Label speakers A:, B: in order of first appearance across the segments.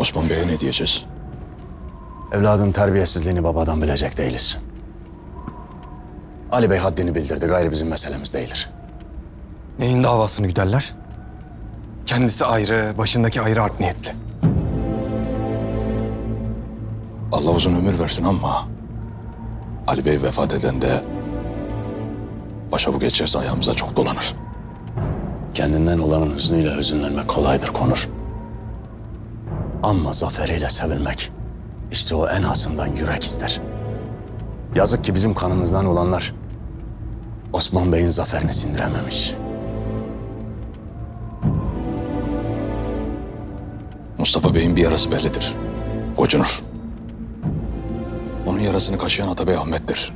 A: Osman Bey'e ne diyeceğiz?
B: Evladın terbiyesizliğini babadan bilecek değiliz. Ali Bey haddini bildirdi. Gayrı bizim meselemiz değildir.
C: Neyin davasını güderler? Kendisi ayrı, başındaki ayrı art niyetli.
A: Allah uzun ömür versin ama Ali Bey vefat eden de başa bu geçerse ayağımıza çok dolanır.
B: Kendinden olanın hüznüyle hüzünlenmek kolaydır Konur. Ama zaferiyle sevilmek işte o en hasından yürek ister. Yazık ki bizim kanımızdan olanlar Osman Bey'in zaferini sindirememiş.
A: Mustafa Bey'in bir yarası bellidir. Gocunur. Onun yarasını kaşıyan Atabey Ahmet'tir.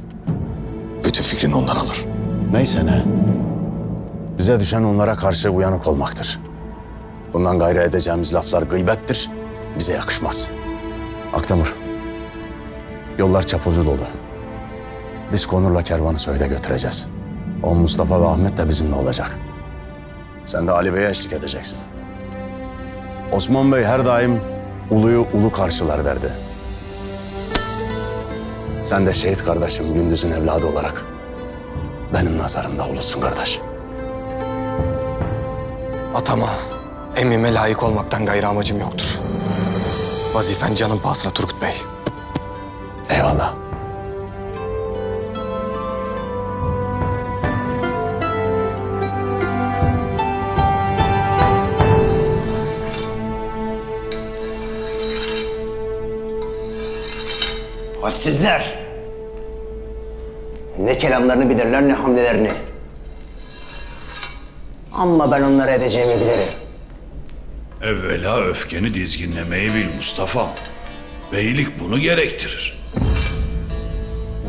A: Bütün fikrini ondan alır.
B: Neyse ne. Bize düşen onlara karşı uyanık olmaktır. Bundan gayrı edeceğimiz laflar gıybettir. Bize yakışmaz. Aktamur. Yollar çapulcu dolu. Biz Konur'la kervanı söyle götüreceğiz. O Mustafa ve Ahmet de bizimle olacak. Sen de Ali Bey'e eşlik edeceksin. Osman Bey her daim uluyu ulu karşılar derdi. Sen de şehit kardeşim Gündüz'ün evladı olarak benim nazarımda olursun kardeş.
C: Atama, emmime layık olmaktan gayrı amacım yoktur. Vazifen canın pahasına Turgut Bey.
B: Eyvallah.
D: Hadsizler. Ne kelamlarını bilirler ne hamlelerini. Ama ben onlara edeceğimi bilirim.
E: Evvela öfkeni dizginlemeyi bil Mustafa. Beylik bunu gerektirir.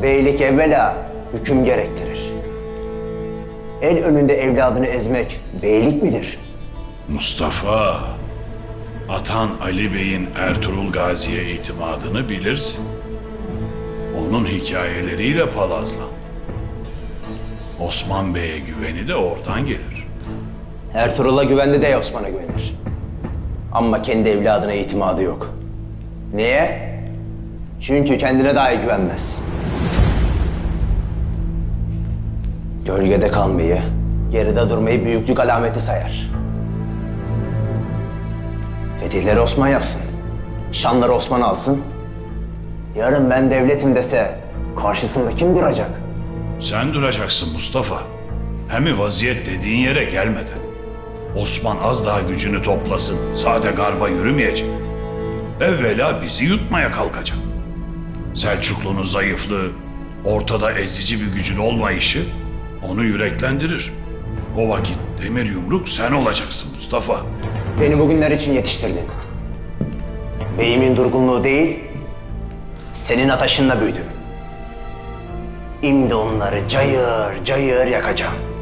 D: Beylik evvela hüküm gerektirir. El önünde evladını ezmek beylik midir?
E: Mustafa, atan Ali Bey'in Ertuğrul Gazi'ye itimadını bilirsin. Onun hikayeleriyle palazlan. Osman Bey'e güveni de oradan gelir.
D: Ertuğrul'a güvendi de Osman'a güvenir. Ama kendi evladına itimadı yok. Niye? Çünkü kendine dahi güvenmez. Gölgede kalmayı, geride durmayı büyüklük alameti sayar. Fetihleri Osman yapsın. Şanları Osman alsın. Yarın ben devletim dese karşısında kim duracak?
E: Sen duracaksın Mustafa. Hem vaziyet dediğin yere gelmeden. Osman az daha gücünü toplasın, sade garba yürümeyecek. Evvela bizi yutmaya kalkacak. Selçuklu'nun zayıflığı, ortada ezici bir gücün olmayışı onu yüreklendirir. O vakit demir yumruk sen olacaksın Mustafa.
D: Beni bugünler için yetiştirdin. Beyimin durgunluğu değil, senin ataşınla büyüdüm. Şimdi onları cayır cayır yakacağım.